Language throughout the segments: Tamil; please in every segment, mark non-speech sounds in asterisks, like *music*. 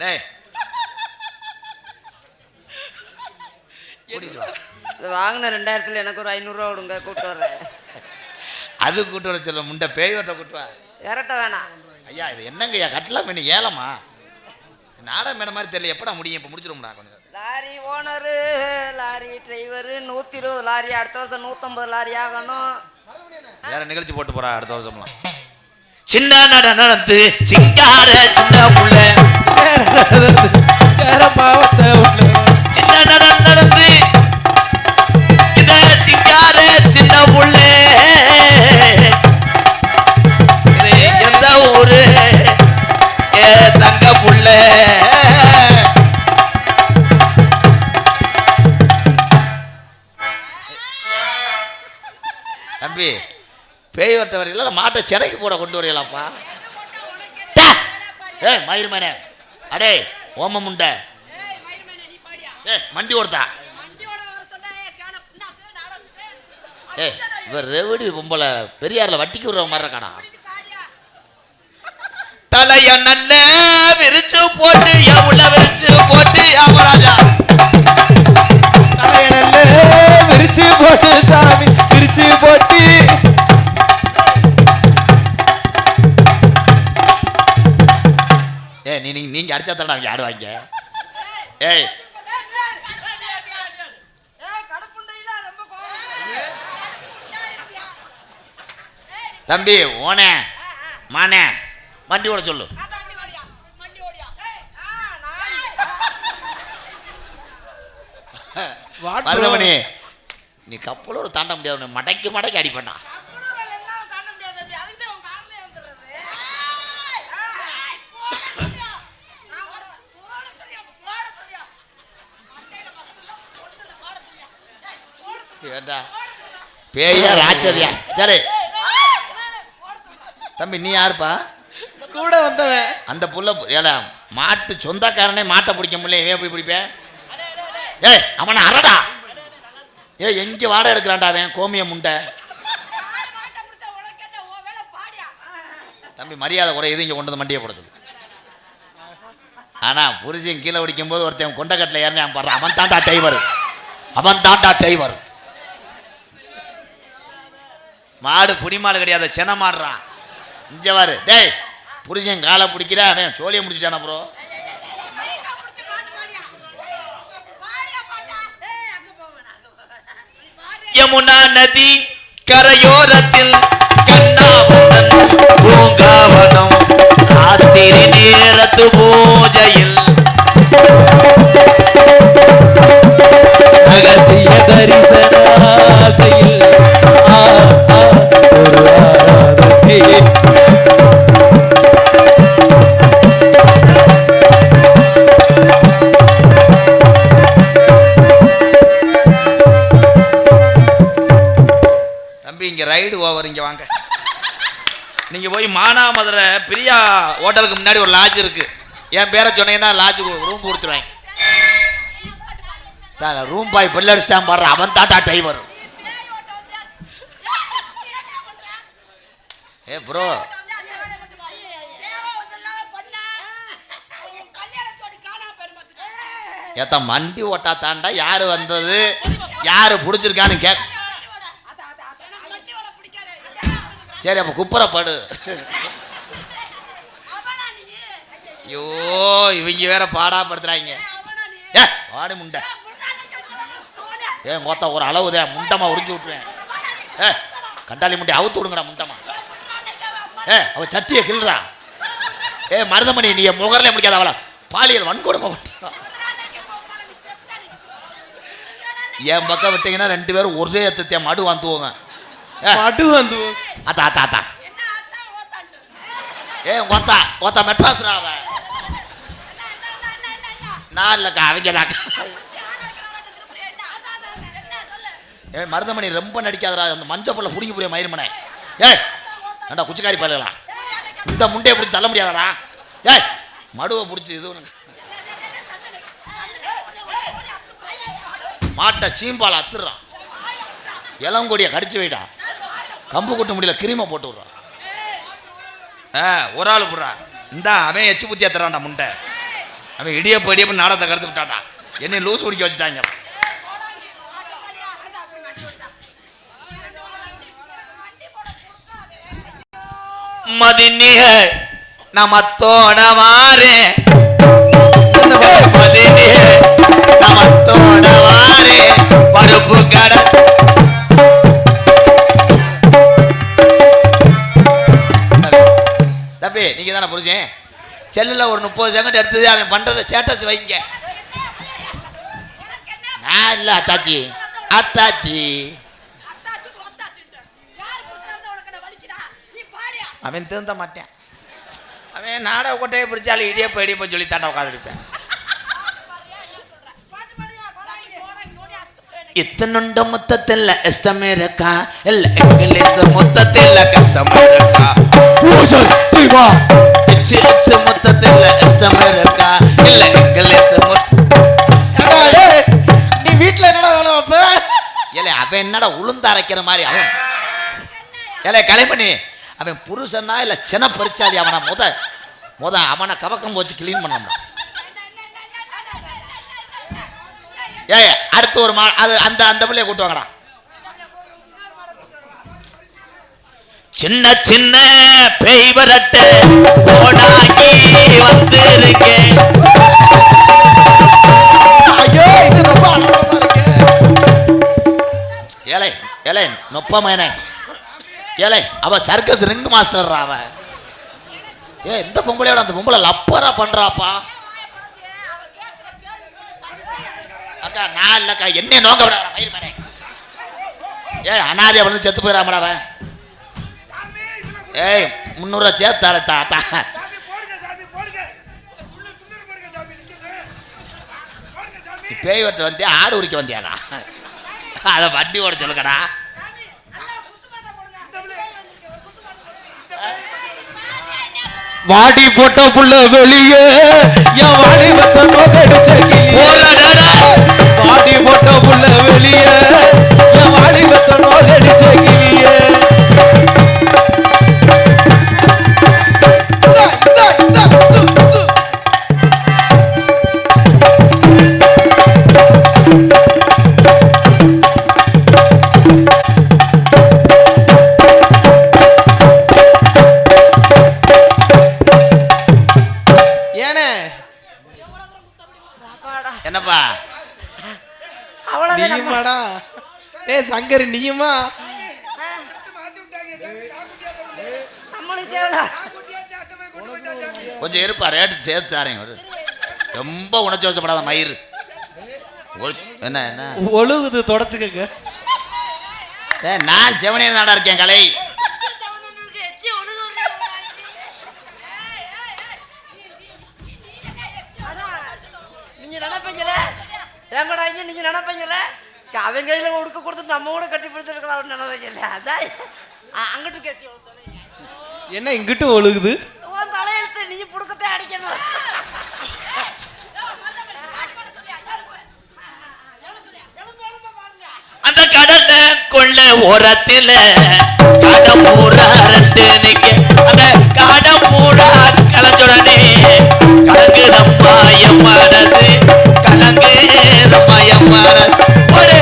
டேய். வாங்கின ரெண்டாயிரத்துல எனக்கு ஒரு ஐநூறுரூவா விடுங்க கூப்பிட்டு வர்றேன். அது கூட்டு வர சொல்ல முண்டை பேய் ஓட்ட கூட்டு வா. இறட்ட வேணாம். ஐயா இது என்னங்க ஐயா கட்டலாம் பண்ணி ஏலமா? நாடகம் மேடம் மாதிரி தெரியல எப்படா முடியும்? இப்போ முடிச்சிடும்டா கொஞ்சம் லாரி ஓனரு லாரி டிரைவரு நூற்றி இருபது லாரி அடுத்த வருஷம் நூற்றம்பது லாரி ஆகணும். வேற நிகழ்ச்சி போட்டு போறா அடுத்த வருஷம்லாம். சின்ன நட நடந்து சிங்கார சின்ன புள்ள. பாவத்தை உள்ள சின்ன நட நடந்து இது சிங்கார சின்ன புள்ள எந்த ஊரு ஏ தங்க புள்ள தம்பி பேய் வரையில மாட்டை சிறைக்கு போட கொண்டு வரீங்களாப்பா ஏ மயிர்மேனே அடே ஓம முண்டை. ஏ மண்டி ஓடுதா? ஏ இவர் ரெவடி பொம்பளை பெரியார்ல வட்டிக்கு விடுற மாதிரி இருக்காடா தலைய நல்ல விரிச்சு போட்டு எவ்வளோ விரிச்சு போட்டு அவராஜா தலையணல்ல விரிச்சு போட்டு சாமி விரிச்சு போட்டு ஏ நீ நீ- நீங்க அடிச்சா தடா அவங்க ஆடுவாங்க ஏய். தம்பி ஓனே மானே வண்டி ஓட சொல்லு. மருதமணி நீ கப்பலூர் தாண்ட முடியாது மடக்கி மடக்கி அடிப்பேன்டா. பேயா ராட்சதியா சரி தம்பி நீ யாருப்பா? கூட வந்தவன். அந்த புள்ள ஏடா மாட்டு சொந்தக்காரனே மாட்டை பிடிக்க முடியல இவன் போய் பிடிப்பேன் ஏய் அவனை அரடா ஏய் எங்க வாடகை எடுக்கிறான்டா அவன் கோமிய முண்டை? தம்பி மரியாதை குறை இது இங்கே கொண்டு வந்து மண்டியை போட சொல்லு. ஆனா புருஷன் கீழே பிடிக்கும் போது ஒருத்தன் கொண்டக்கட்டில் ஏறினா பாடுறான் அவன் தாண்டா டைவர் அவன் தாண்டா டைவர் மாடு புடி மாடு கிடையாது சென மாடுறான் இங்க வாரு டேய் புருஷன் காலை பிடிக்கிற அவன் சோழியை முடிச்சிட்டானா ப்ரோ யமுனா நதி கரையோரத்தில் கண்ணாவுடன் பூங்காவனம் ராத்திரி நேரத்து பூஜையில். ரகசிய தரிசன ஆசையில். ஆ, தம்பி இங்கே ரைடு ஓவர் இங்கே வாங்க. நீங்கள் போய் மானாமதுரை பிரியா ஹோட்டலுக்கு முன்னாடி ஒரு லாட்ஜ் இருக்குது என் பேரை சொன்னீங்கன்னா லாட்ஜ் ரூம் கொடுத்துருவேன் ரூம் பாய் பெல் அடிச்சிட்டான் பாடுற அவன் தாட்டா டிரைவர் ஏ ப்ரோ ஏத்த மண்டி ஓட்டா தாண்டா யாரு வந்தது யாரு பிடிச்சிருக்கான்னு கே சரி அப்போ குப்புறப்படு ஐயோ இவங்க வேற பாடாப்படுத்துறாங்க ஏ வாடி முண்டை ஏ மொத்தம் ஒரு அளவுதே முண்டமா உறிஞ்சு விட்டுருவேன் ஏ கண்டாளி முண்டை அவுத்து விடுங்கடா முண்டமா ஏ அவ சட்டியை கிள்றா. ஏ மருதமணி நீ என் முகரில் முடிக்காத அவளை. பாலியல் வன்கொடுமை பண்றா. என் பக்கம் விட்டீங்கன்னா ரெண்டு பேரும் ஒரே எத்தத்தை மடு வந்துவோங்க. மடு வந்து அத்தா அத்தா அத்தா. ஏ ஒத்தா ஒத்தா மெட்ராஸ்ரா அவ? நான் இல்லைக்கா அவங்க தாக்கா ஏ மருதமணி ரொம்ப நடிக்காதடா அந்த மஞ்சள் புள்ள புடிங்கி புரிய மயிர்மனே ஏய் ஏண்டா குச்சிக்காரி பாருங்களா இந்த முண்டையை பிடிச்சி தள்ள முடியாதடா? ஏய் மடுவை பிடிச்சி இது மாட்டை சீம்பால் அத்துறான் இளங்கொடியை கடிச்சு வைடா. கம்பு கொட்ட முடியல கிரிமை போட்டு விட்றான் ஆ ஒரு ஆள் போடுறா இந்தா அவன் எச்சு புத்தி ஏத்துறான்டா முண்டை. அவன் இடியப்ப இடியப்பு நாடத்தை கடத்து விட்டான்டா. என்னை லூஸ் குடிக்க வச்சுட்டாங்க. மதினிய நமத்தோட வாரே மதினிய நமத்தோட வாரே பருப்பு கடை. தம்பி நீங்க தானே புரிஞ்சேன் செல்லில் ஒரு முப்பது செகண்ட் எடுத்தது அவன் பண்ணுறத ஸ்டேட்டஸ் வைங்க. நான் இல்லை அத்தாச்சி. அத்தாச்சி. அவன் திருந்த மாட்டேன். அவன் நாடக கொட்டையை பிடிச்சாலும் இடியப்ப இடியப்ப சொல்லி தாண்டா உட்காந்துருப்பேன் இத்தனுண்ட மொத்தத்தில் இஷ்டமே இருக்கா இல்ல இங்கிலீஷ் மொத்தத்தில் கஷ்டமே இருக்கா சிவா. இச்சு இச்சு மொத்தத்தில் இஷ்டமே இருக்கா இல்ல இங்கிலீஷ் நீ வீட்ல என்னடா வேலை வைப்ப ஏலே அவன் என்னடா உளுந்து அரைக்கிற மாதிரி அவன்? ஏலே கலைமணி அவன் புருஷனா இல்ல சின பரிச்சாலி அவனை முத முத அவனை கவக்கம் வச்சு கிளீன் பண்ணணும். ஏய் அடுத்து ஒரு மா அது அந்த அந்த பிள்ளைய கூட்டு வாங்கடா. சின்ன சின்ன பேய் வரட்ட கோடாங்கி வந்திருக்கேன். ஐயோ இது ரொம்ப ஏலே ஏலே நொப்பமேனே. ஏலே அவ சர்க்கஸ் ரிங் மாஸ்டர் அவ ஏ இந்த பொம்பளையோட அந்த பொம்பளை லப்பரா பண்றாப்பா. அக்கா நான் இல்லக்கா என்ன நோங்க விட மயிர் மேடே ஏ அனாதி வந்து செத்து போயிடாமடா அவன். ஏய் முந்நூறுவா சேர்த்தாரு தாத்தா பேய் வெட்ட வந்தியா ஆடு உரிக்க வந்தியாடா? அதை வண்டி ஓட சொல்லுங்கடா. வாடி போட்ட புள்ள வெளியே. என் வாடி மத்த நோக்கடிச்ச இருப்பா ரேட்டு சேர்த்து தரேன் ஒரு ரொம்ப உணர்ச்சி வசப்படாத மயிர் என்ன என்ன ஒழுகுது தொடச்சுக்கங்க ஏ நான் செவனே நாடா இருக்கேன் கலை ஏங்கடா இங்க நீங்க நினைப்பீங்கள அவன் கையில உடுக்க கொடுத்து நம்ம கூட கட்டி பிடிச்சிருக்கலாம் நினைப்பீங்கல்ல அதான் அங்கிட்டு கேத்தி என்ன இங்கிட்டு ஒழுகுது உன் நீ புடுக்கத்தை அடிக்கணும். அந்த கடல்ல கொள்ள ஓரத்துல கடம்பூரா ரெண்டு நிக்க. அந்த கடம்பூரா கலஞ்சுடனே கலங்குதம்மா என் மனசு கலங்குதம்மா என் மனசு. ஒரு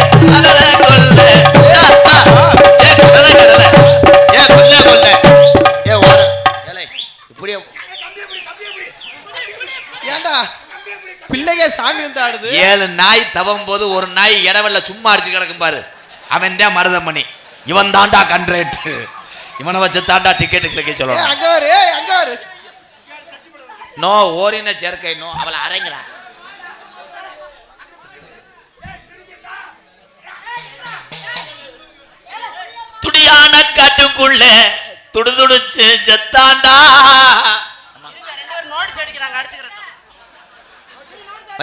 ஆடுது ஏழு நாய் தவம் போது ஒரு நாய் இடவெல்ல சும்மா அடிச்சு கிடக்கும் பாரு. அவன் தான் மருதமணி. இவன் தாண்டா கண்ட்ரேட்டு இவனை வச்சு தாண்டா டிக்கெட் கிளிக்க சொல்லணும். நோ ஓரின சேர்க்கை நோ அவளை அரைங்கிறா. துடியான காட்டுக்குள்ள துடுதுடிச்சு செத்தாண்டா. ரெண்டு பேரும் நோட்டீஸ் அடிக்கிறாங்க அடிச்சுக்கிறேன்.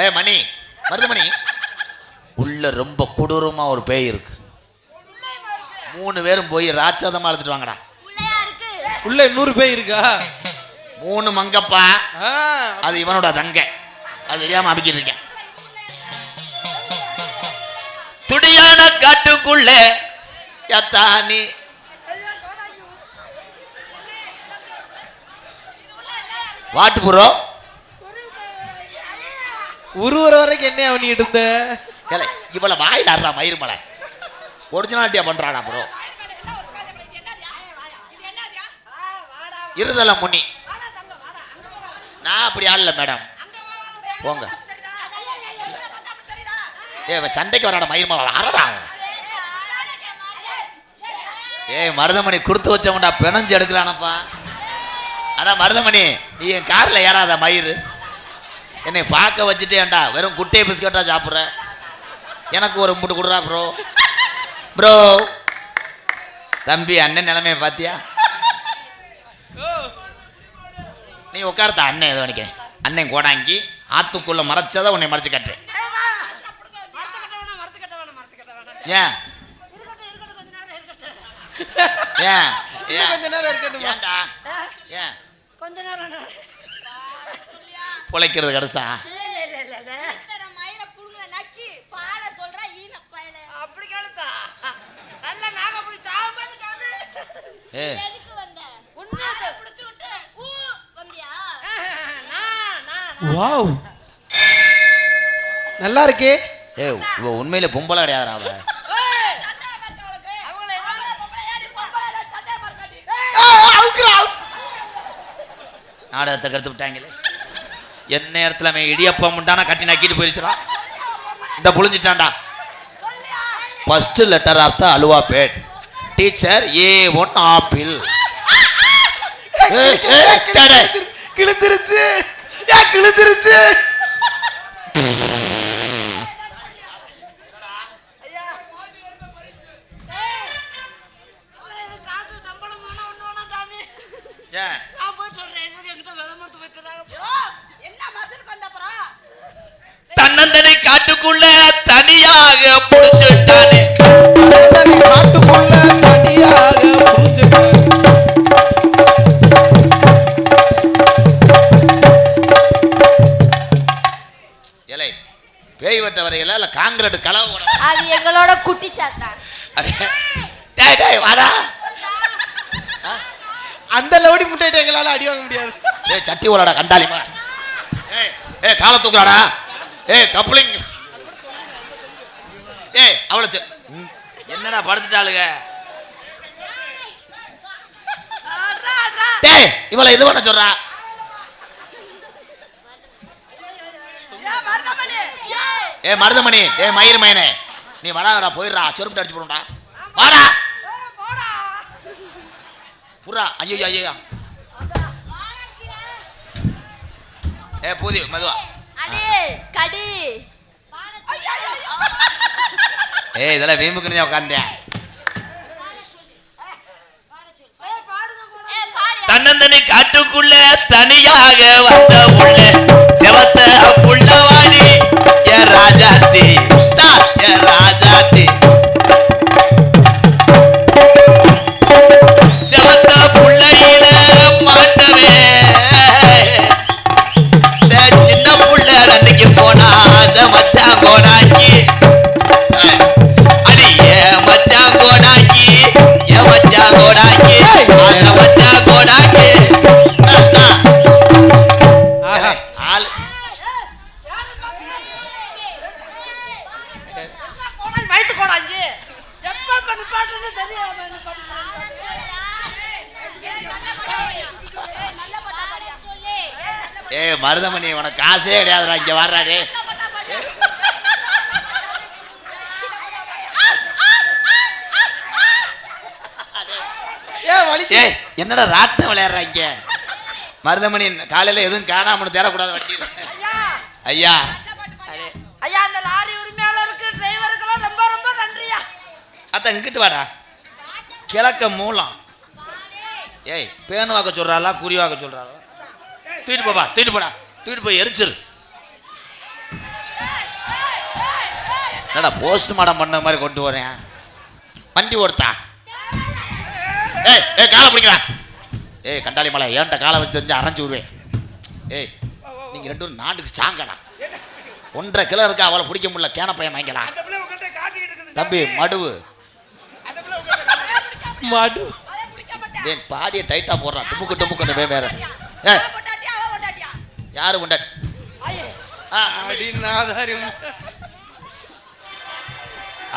ஏ மணி. மருதமணி உள்ள ரொம்ப கொடூரமா ஒரு பேய் இருக்கு. மூணு பேரும் போய் ராட்சதமா அழுத்துட்டு வாங்கடா. உள்ள இன்னொரு பேய் இருக்கா? மூணு மங்கப்பா. அது இவனோட தங்க. அது தெரியாம அமைக்கிட்டு இருக்கேன். துடியான காட்டுக்குள்ள எத்தானி வாட்டு புறோ உருவுற வரைக்கும் என்ன பண்ணிட்டு இருந்த ஏலே இவளை வாயில் ஆடுறா மயிர்மலை ஒரிஜினாலிட்டியா பண்றாடா ப்ரோ இருதல முனி. நான் அப்படி ஆடல மேடம் போங்க. ஏ சண்டைக்கு வராடா மயிர்மலை அரடா அவன். ஏய் மருதமணி கொடுத்து வச்சவன்டா பிணைஞ்சு எடுக்கலானப்பா. அடா மருதமணி நீ என் காரில் ஏறாத மயிர் என்னை பார்க்க வச்சுட்டேன்டா வெறும் குட்டை பிஸ்கட்டா சாப்பிட்ற? எனக்கு ஒரு முட்டு கொடுறா ப்ரோ ப்ரோ தம்பி அண்ணன் நிலைமைய பாத்தியா? நீ உட்கார்த்தா அண்ணன் ஏதோ நினைக்கிறேன். அண்ணன் கோடாங்கி ஆத்துக்குள்ள மறைச்சதை உன்னை மறைச்சு கட்டுறேன். ஏன்? ஏன்? ஏன் கொஞ்ச நேரம் ஏன்டா? ஏன்? பிழைக்கிறது கடைசா? இல்ல இல்ல இல்ல இல்ல எத்தனை மயிரை புடுங்குன நக்கி பாட சொல்றா ஈன பயல. அப்படி கேளுத்தா. நல்ல நாங்க அப்படி தாமது காணு ஏ. வாவ். நல்லா இருக்கே. ஏ இவ உண்மையில பொம்பளை கிடையாதுடா அவ. நாடகத்தை கருத்து விட்டாங்களே. என் நேரத்தில் அவன் இடியப்பம் உண்டானா கட்டி நக்கிட்டு போயிருச்சுடா. இந்த புழிஞ்சிட்டான்டா? First letter of the alphabet teacher A one apple கிழிச்சிருச்சு ஏன் கிழிச்சிருச்சு எனக்கு காசு சம்பளம் வேணா ஒண்ணு வேணா சாமி நான் போயிட்டு வர்றேன் இவங்க என்கிட்ட விலை மறுத்து வைக்கிறாங்க யோ, என்ன மசருக்கு வந்த அப்புறம்? தன்னந்தனை காட்டுக்குள்ள தனியாக புடிச்சுட்டானே. தனி காட்டுக்குள்ள தனியாக புரிஞ்சுக்க இலை பேய் வெட்ட வரையில இல்ல காங்கிரட் கலவை போட அது எங்களோட குட்டி சாத்தா. அடே, டேய் டேய் வாடா. அந்த லவுடி முட்டையிட்ட எங்களால அடி வாங்க முடியாது. ஏய் சட்டி ஓலடா கண்டாலிமா ஏய் ஏய் காலை தூக்குறாடா. ஏய் கப்ளிங். செ- ம், என்னடா படுத்துட்டாளுங்க? டேய் இவளை இது பண்ண சொல்றா. ஏ மருதமணி ஏ மயிர் மயனே நீ வராதடா போயிடுறா. செருப்பு அடிச்சு போடுடா வாடா. புறா ஐயோ ஐயோ ஏ பூதி மெதுவா. கடி. ஏய் இதெல்லாம் வீம்புக்குன்னு உட்காந்தேன் ஏ தன்னந்தனை காட்டுக்குள்ள தனியாக வந்த உள்ள செவத்த புள்ளவாடி ஏ ராஜாத்தி. ஏ மருதமணி உனக்கு காசே கிடையாதுடா இங்க வர்றாரு ஏய் என்னடா ராட்டினம் விளையாடுறாங்க மருதமணி காலையில எதுவும் காணாமனு தேடக்கூடாது வண்டி ஐயா. ஐயா. அந்த லாரி உரிமையாளருக்கு டிரைவருக்கெல்லாம் ரொம்ப ரொம்ப நன்றியா. அத்த இங்கிட்டு வாடா. கிழக்க மூலம். ஏய் பேனு வாக்க சொல்றாளா குறி வாக்க சொல்றாளா? தூக்கிட்டு போப்பா தூக்கிட்டு போடா. தூக்கிட்டு போய் எரிச்சிரு. என்னடா போஸ்ட் மாடம் பண்ண மாதிரி கொண்டு வரேன் வண்டி ஓடுத்தா ஏய் ஏய் காலை பிடிக்கிறா ஏய் கண்டாளி மலை ஏன்ட்ட காலை வச்சு தெரிஞ்சு அரைஞ்சு விடுவேன். ஏய் நீங்க ரெண்டு பேரும் நாட்டுக்கு சாங்கடா. ஒன்றரை கிலோ இருக்கா அவளை பிடிக்க முடியல கேன பையன் வாங்கிக்கலாம் தம்பி மடுவு. மாடு ஏன் பாடியை டைட்டா போடுறான் டுமுக்கு டுமுக்கு வேற. ஏ யாரு கொண்டாடி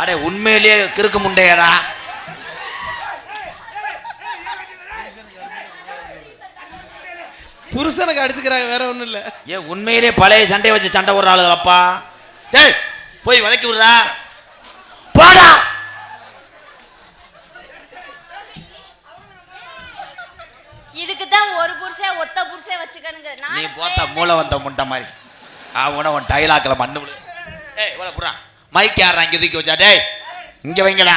அடி உண்மையிலேயே கிறுக்கு முண்டையடா. புருஷனுக்கு அடிச்சுக்கிறாங்க வேற ஒண்ணும் இல்ல. ஏன் உண்மையிலேயே பழைய சண்டையை வச்சு சண்டை போடுற ஆளுகளப்பா. டேய் போய் விளக்கி விடுறா. போடா. இதுக்கு தான் ஒரு புருஷன் ஒத்த புருஷன் வச்சுக்கணுங்க. நீ போத்த மூளை வந்த முண்டை மாதிரி. அவன உன் டைலாக்கில் மண்ணு ஏய் இவ்வளோ புறா மைக் யாரா இங்கே தூக்கி வச்சா? டேய் இங்கே வைங்கடா.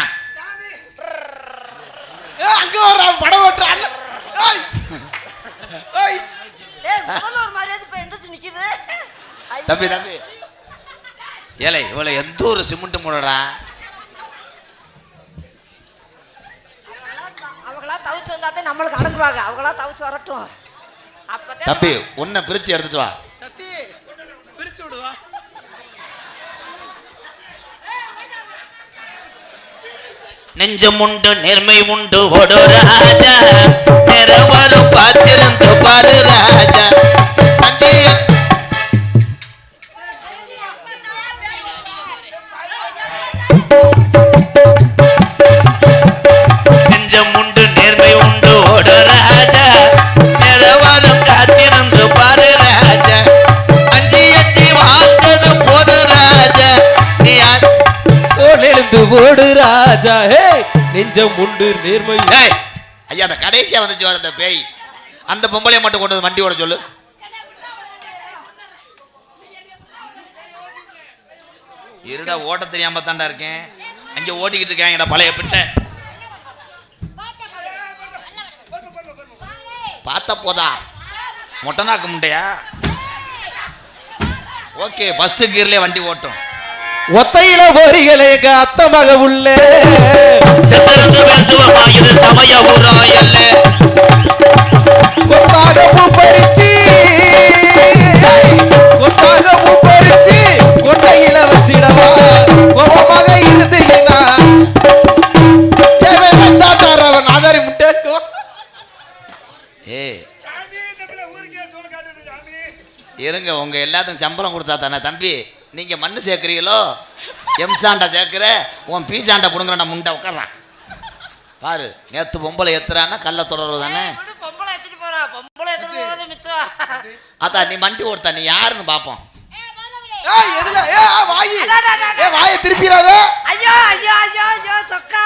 ஏ, அங்க வர்ற படம் ஓட்டுற அண்ணன். ஏய். ஏய். ஏய் முதல்ல ஒரு மாதிரியாவது இப்ப எந்திரிச்சு நிக்குது. ஐயோ. தம்பி தம்பி. ஏலே இவ்வளோ எந்த ஒரு சிமெண்ட் மூடடா வந்தாதான் நம்மளுக்கு அடங்குவாங்க. அவங்களா தவிச்சு வரட்டும். அப்பதான் தம்பி உன்னை பிரித்து எடுத்துட்டு வா. சத்தி பிரிச்சு விடுவா நெஞ்சம் உண்டு நேர்மை உண்டு ஓடு ராஜா நெஞ்சம் உண்டு நேர்மை ஐயா அந்த கடைசியா வந்துச்சு வர அந்த பேய். அந்த பொம்பளைய மட்டும் கொண்டு வந்து வண்டி ஓட சொல்லு. இருடா ஓட்ட தெரியாம தாண்டா இருக்கேன். அங்க ஓட்டிக்கிட்டு இருக்காங்கடா பழைய பிட்ட. பார்த்த போதா? மொட்டனாக்க முண்டையா ஓகே ஃபஸ்ட்டு கீர்லேயே வண்டி ஓட்டும். ஒத்தையில போரிகளே எங்க அத்த மக உள்ள. இது கொத்தாக பூ பறிச்சு கொத்தாக பூ பறிச்சு கொட்டையில இருங்க உங்க எல்லாத்துக்கும் சம்பளம் கொடுத்தா தானே. தம்பி நீங்க மண்ணு சேர்க்குறீங்களோ? எம்சாண்டா சேர்க்குற உன் பீசாண்டா புடுங்குறா முண்டை உட்கார்றான். பாரு நேத்து பொம்பளை எத்துறான்னா கள்ள தொடர்பு தானே? அதான் நீ மண்டி ஓடுத்தா நீ யாருன்னு பார்ப்போம் ஏய் எதுல ஏ ஆ, வாயி ஏ வாயை திருப்பிடாத ஐயோ ஐயோ ஐயோ ஐயோ சொக்கா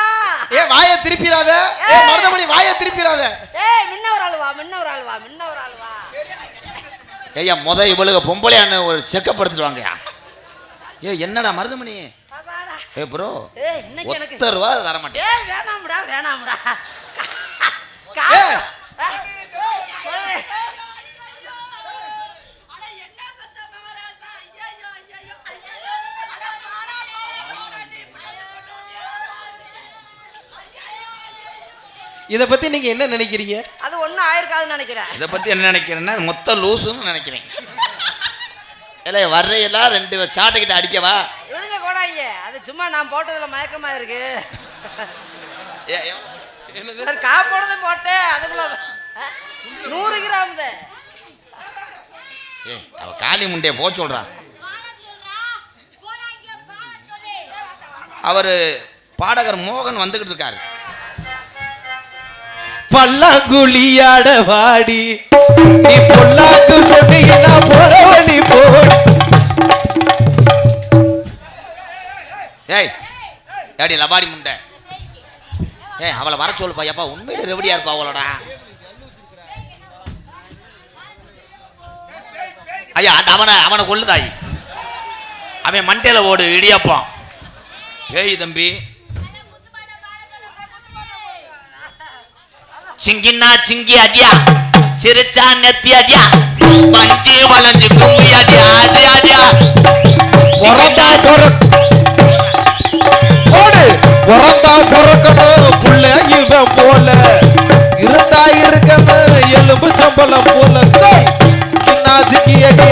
ஏ வாயை திருப்பிடாத ஏ மருதமணி வாயை திருப்பிடாத ஏய் முன்ன ஒரு ஆள் வா முன்ன ஒரு ஆள் வா முன்ன ஒரு ஆள் வா ஐயா முத இவளுக பொம்பளையான்னு ஒரு செக்கப் எடுத்துட்டு ஏ என்னடா மருதமணி. ஏ ப்ரோ ஏய் இன்னைக்கு எனக்கு ஒத்த ரூபா தர மாட்டேன் வேணாம்டா வேணாம்டா. இத பத்தி நீங்க என்ன நினைக்கிறீங்க? அது ஒண்ணும் ஆயிருக்காதுன்னு நினைக்கிறேன். இதை பத்தி என்ன நினைக்கிறேன்னா மொத்த லூசுன்னு நினைக்கிறேன். இல்லை வர்றையெல்லாம் ரெண்டு சாட்டைக்கிட்ட அடிக்கவா இவனுங்க போடாங்க அது சும்மா நான் போட்டதுல மயக்கமா இருக்கு. கா போடுறது போட்டேன் அதுக்குள்ள நூறு கிராம் ஏ அவ காளி முண்டைய போக சொல்றா. அவர் பாடகர் மோகன் வந்துகிட்டு இருக்காரு. பல்லாங்குழியாட வாடி நீ பொல்லாங்கு சொன்னீங்கன்னா போற நீ போடி. ஏய் ஏடி லபாடி முண்டை. ஏய் அவளை வர சொல்லுப்பா எப்பா உண்மையில ரெவடியா இருப்பா அவளோட. ஐயா அந்த அவனை அவனை கொள்ளுதாய் அவன் மண்டையில ஓடு இடியாப்பான் ஏய் தம்பி சிங்கின்னா சிங்கி அடியா? சிரிச்சா நெத்தி அடியா? பஞ்சு வளைஞ்சு கும்மி அடியா? அடி அடியா பிறந்தா பிறக் போடு. பிறந்தா பிறக்கணும் புள்ள இவன் போல. இருந்தா இருக்கணும் எலும்பு சம்பளம் போல. டேய், சிக்கினா சிக்கியடி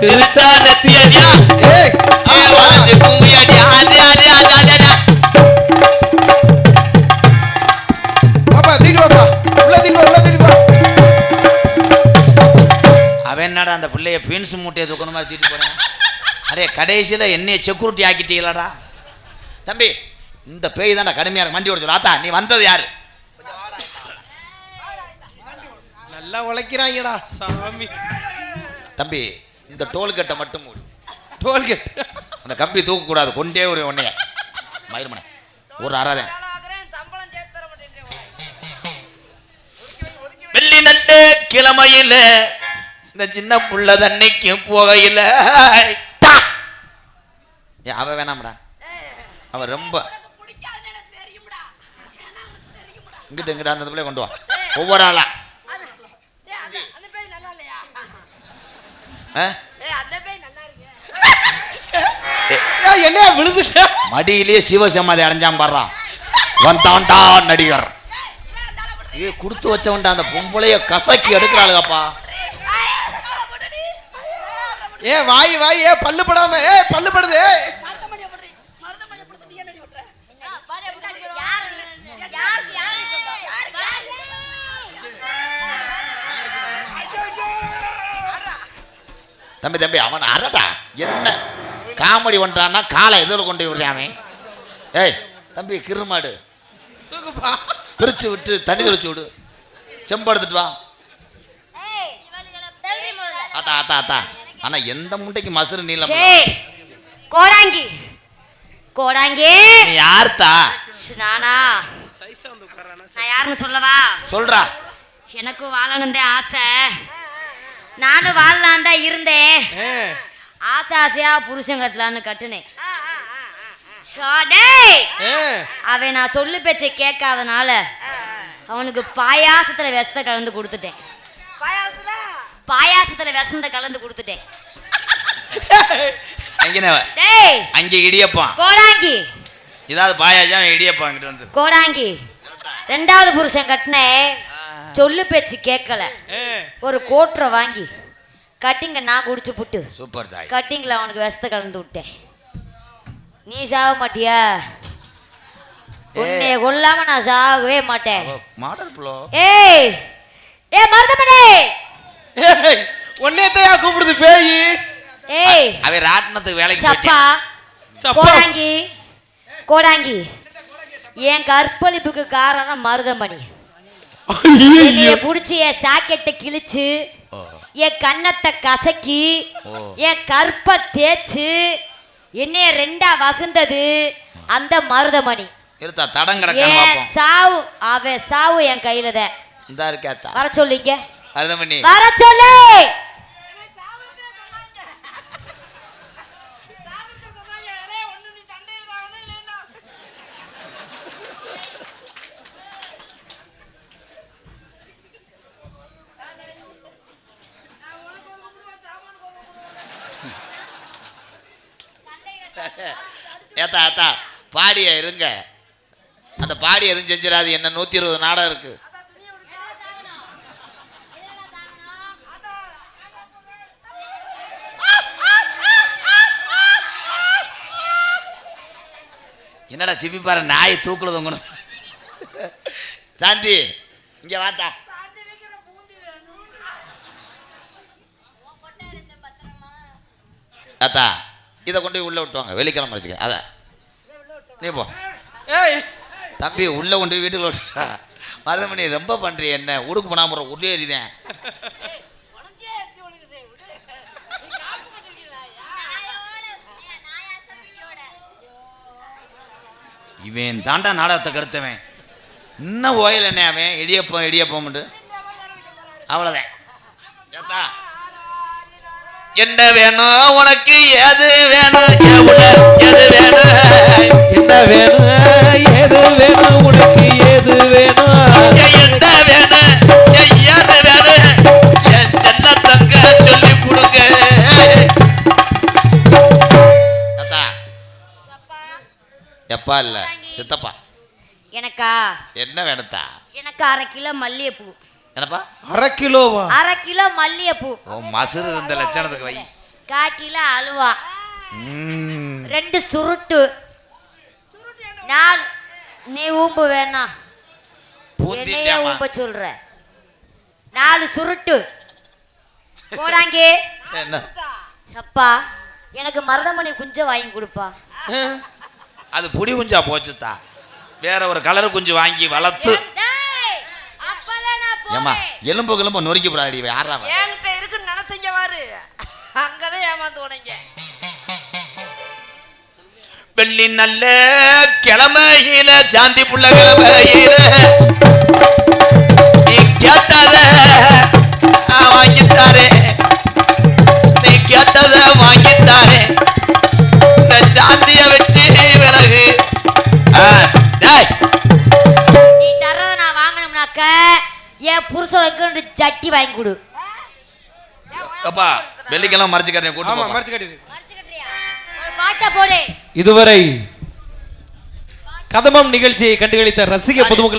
சிரிச்சா நெத்தி அடியா? ஏய் வளைஞ்சு கும்மி என்னடா அந்த பிள்ளைய பீன்ஸ் மூட்டையை தூக்கணும் மாதிரி தூக்கிட்டு போறேன்? அடே கடைசியில் என்னைய செக்யூரிட்டி ஆக்கிட்டீங்களாடா? தம்பி இந்த பேய் தான்டா கடுமையாக வண்டி ஓட ஆத்தா நீ வந்தது யாரு? நல்லா உழைக்கிறாங்கடா சாமி. தம்பி இந்த டோல்கேட்டை மட்டும் மூடு. டோல்கேட். அந்த கம்பி தூக்கக்கூடாது. கொண்டே ஒரு ஒன்னைய மயிர்மனை ஒரு மாட்டேன்றீங்க. வெள்ளி நல்ல கிழமையில இந்த சின்ன புள்ள தண்ணிக்கும் போகையில அவ வேணாம்டா அவ ரொம்ப. இங்கிட்டு இங்கிட்ட அந்த பிள்ளை கொண்டு வா ஒவ்வொரு ஆளா. என்னையா விழுந்துட்டேன் மடியிலேயே சிவசமாதி அடைஞ்சான் பாடுறான் வந்தான்டா நடிகர் ஏ கொடுத்து வச்சவன்டா அந்த பொம்பளைய கசக்கி எடுக்கிறாளுகப்பா ஏ வாய் வாய் ஏ பல்லு படாம ஏ பல்லு படுது? தம்பி தம்பி அவன் அரடா என்ன? காமெடி பண்றான்னா காலை எதில் கொண்டு அவன். ஏய் தம்பி கிருமாடு. பிரிச்சு விட்டு தண்ணி தெளிச்சு விடு. செம்பு எடுத்துட்டு வா. ஏய், தள்ளி முதல்ல. ஆனா எந்த முண்டைக்கு மசுறு நீளம்? கோடாங்கி. கோடாங்கி. நீ யார்த்தா? நானா? சைஸா வந்து உட்காரானா நான் யாருன்னு சொல்லவா? சொல்றா. எனக்கும் வாழணும் ஆசை. நானும் வாழலாம் தான் இருந்தேன். ஆசை ஆசையா புருஷன் கட்டலான்னு கட்டுனேன். அவன் நான் சொல்லு பேச்சை கேட்காதனால அவனுக்கு பாயாசத்துல விஷத்தை கலந்து கொடுத்துட்டேன்? பாயாசத்துல விஷத்தை கலந்து கொடுத்துட்டேன். *laughs* டேய்! அங்கே இடியப்பான் கோடாங்கி. இதாவது பாயாஜம் இடியப்பான் இங்கிட்டு வந்து கோடாங்கி. ரெண்டாவது புருஷன் கட்டினேன் சொல்லு பேச்சு கேட்கல. ஒரு கோட்டரை வாங்கி கட்டிங்க நான் குடிச்சு புட்டு. சூப்பர் தாய். கட்டிங்கில் அவனுக்கு விஷத்தை கலந்து விட்டேன். நீ சாக மாட்டியா? உன்னைய கொல்லாம நான் சாகவே மாட்டேன். ஏய்! ஏ மருதமணி ஏய் உன்னையத்தையா கூப்பிடுது பேய்? ஏய் அவன் ராட்டினத்துக்கு வேலைக்கு சப்பா கோடாங்கி கோடாங்கி. என் கற்பழிப்புக்கு காரணம் மருதமணி. என்னைய புடிச்சு என் சாக்கெட்டை கிழிச்சு. என் கன்னத்தை கசக்கி. என் கற்பை தேய்ச்சு என்னைய ரெண்டா வகுந்தது அந்த மருதமணி. என் பார்ப்போம். சாவு அவன் சாவு என் கையில தான் வர சொல்லிங்க. அதுதான் பண்ணி வர சொல்லு. ஏத்தா ஏத்தா பாடிய இருங்க. அந்த பாடி எதுவும் செஞ்சிடாது என்ன நூத்தி இருபது நாடகம் இருக்கு. என்னடா சிப்பி பாரு நாய் தூக்குல தொங்கணும். சாந்தி இங்க வாத்தா. ஏத்தா இதை கொண்டு போய் உள்ள விட்டுவாங்க வெள்ளிக்கிழமை வச்சுக்க அத. நீ போ. ஏய். தம்பி உள்ள கொண்டு போய் வீட்டுக்குள்ள மருதமணி ரொம்ப பண்றீ என்ன? ஊருக்கு போனா போற உடனே எறிதேன் உனக்கே எச்சி ஒழுகுது, விடு. நீ காப்பு கட்டிருக்கீங்களா? இவன் தாண்டா நாடகத்தை கருத்தவன் இன்னும் ஓயில் என்ன அவன்? இடியப்பம் இடியப்பம் அவ்வளோதான் ஏத்தா. என்ன வேணும் உனக்கு? எது வேணும்? எது வேணும்? என்ன வேணும்? எப்பா இல்ல? சித்தப்பா. எனக்கா? என்ன வேணுத்தா எனக்கு அரை கிலோ மல்லிகைப்பூ. என்னப்பா? அரை கிலோவா? அரை கிலோ மல்லிகைப்பூ. ஓ மசுறு இருந்த லட்சணத்துக்கு வை. கா கிலோ அலுவா. ரெண்டு சுருட்டு. நாலு. நீ ஊம்பு வேணாம் என்னைய ஊம்ப சொல்ற. நாலு சுருட்டு. போடாங்க. சப்பா எனக்கு மருதமணி குஞ்ச வாங்கி கொடுப்பா. அது புடி குஞ்சா போச்சுத்தா. வேற ஒரு கலர் குஞ்சு வாங்கி வளர்த்து. ஏமா. எலும்பு கிளம்பு நொறுக்கி போடாடி யாரா? என்கிட்ட இருக்குன்னு நினைச்சீங்க பாரு. அங்கதான் ஏமாந்து உனங்க வெள்ளி நல்ல கிழமையில சாந்தி புள்ள கிழமையில. வாங்கணும்னாக்க என் புருஷனுக்கு ஜட்டி வாங்கி கொடு. அப்பா வெள்ளிக்கிழமை மறைச்சு கட்டேன் கூட்டு ஆமா. மறைச்சு கட்டிடு பாட்டை போடு. இதுவரை கதமம் நிகழ்ச்சியை கண்டுகளித்த ரசிக பொதுமக்கள்